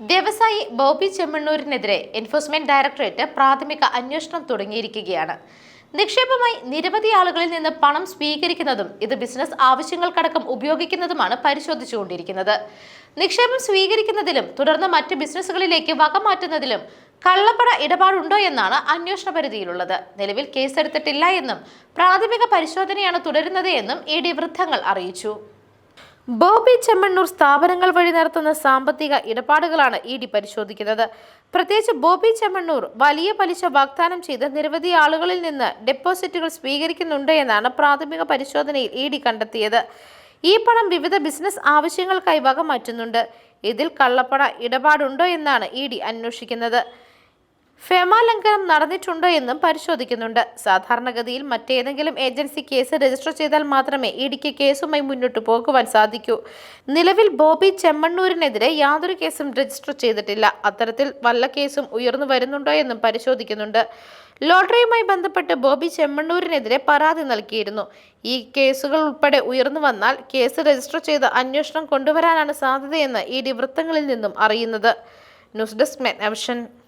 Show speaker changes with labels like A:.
A: വ്യവസായി Bobby ചെമ്മണ്ണൂരിനെതിരെ enforcement directorate പ്രാഥമിക അന്വേഷണം തുടങ്ങിയിരിക്കുകയാണ്. നിക്ഷേപമായി നിരവധി ആളുകളിൽ നിന്ന് പണം സ്വീകരിക്കുന്നതും ഇത് ബിസിനസ് ആവശ്യങ്ങൾക്കടക്കം ഉപയോഗിക്കുന്നതുമാണ് പരിശോധിച്ചുകൊണ്ടിരിക്കുന്നത്. നിക്ഷേപം സ്വീകരിക്കുന്നതിലും തുടർന്ന് മറ്റ് ബിസിനസ്സുകളിലേക്ക് വകമാറ്റുന്നതിലും കള്ളപ്പണ ഇടപാടുണ്ടോ എന്നാണ് അന്വേഷണ പരിധിയിലുള്ളത്. നിലവിൽ കേസെടുത്തിട്ടില്ല എന്നും പ്രാഥമിക പരിശോധനയാണ് തുടരുന്നത് എന്നും ഇ ഡി വൃത്തങ്ങൾ അറിയിച്ചു. ബോബി ചെമ്മണ്ണൂർ സ്ഥാപനങ്ങൾ വഴി നടത്തുന്ന സാമ്പത്തിക ഇടപാടുകളാണ് ഇ ഡി പരിശോധിക്കുന്നത്. പ്രത്യേകിച്ച് ബോബി ചെമ്മണ്ണൂർ വലിയ പലിശ വാഗ്ദാനം ചെയ്ത് നിരവധി ആളുകളിൽ നിന്ന് ഡെപ്പോസിറ്റുകൾ സ്വീകരിക്കുന്നുണ്ട് എന്നാണ് പ്രാഥമിക പരിശോധനയിൽ ഇ ഡി കണ്ടെത്തിയത്. ഈ പണം വിവിധ ബിസിനസ് ആവശ്യങ്ങൾക്കായി വകമാറ്റുന്നുണ്ട്. ഇതിൽ കള്ളപ്പണ ഇടപാടുണ്ടോ എന്നാണ് ഇ ഡി അന്വേഷിക്കുന്നത്. ഫെമ ലംഘനം നടന്നിട്ടുണ്ടോ എന്നും പരിശോധിക്കുന്നുണ്ട്. സാധാരണഗതിയിൽ മറ്റേതെങ്കിലും ഏജൻസി കേസ് രജിസ്റ്റർ ചെയ്താൽ മാത്രമേ ഇടിക്ക് കേസുമായി മുന്നോട്ട് പോകുവാൻ സാധിക്കൂ. നിലവിൽ ബോബി ചെമ്മണ്ണൂരിനെതിരെ യാതൊരു കേസും രജിസ്റ്റർ ചെയ്തിട്ടില്ല. അത്തരത്തിൽ വല്ല കേസും ഉയർന്നു വരുന്നുണ്ടോ എന്നും പരിശോധിക്കുന്നുണ്ട്. ലോട്ടറിയുമായി ബന്ധപ്പെട്ട് ബോബി ചെമ്മണ്ണൂരിനെതിരെ പരാതി നൽകിയിരുന്നു. ഈ കേസുകൾ ഉൾപ്പെടെ ഉയർന്നു വന്നാൽ കേസ് രജിസ്റ്റർ ചെയ്ത് അന്വേഷണം കൊണ്ടുവരാനാണ് സാധ്യതയെന്ന് ഇ ഡി വൃത്തങ്ങളിൽ നിന്നും അറിയുന്നത്. News desk men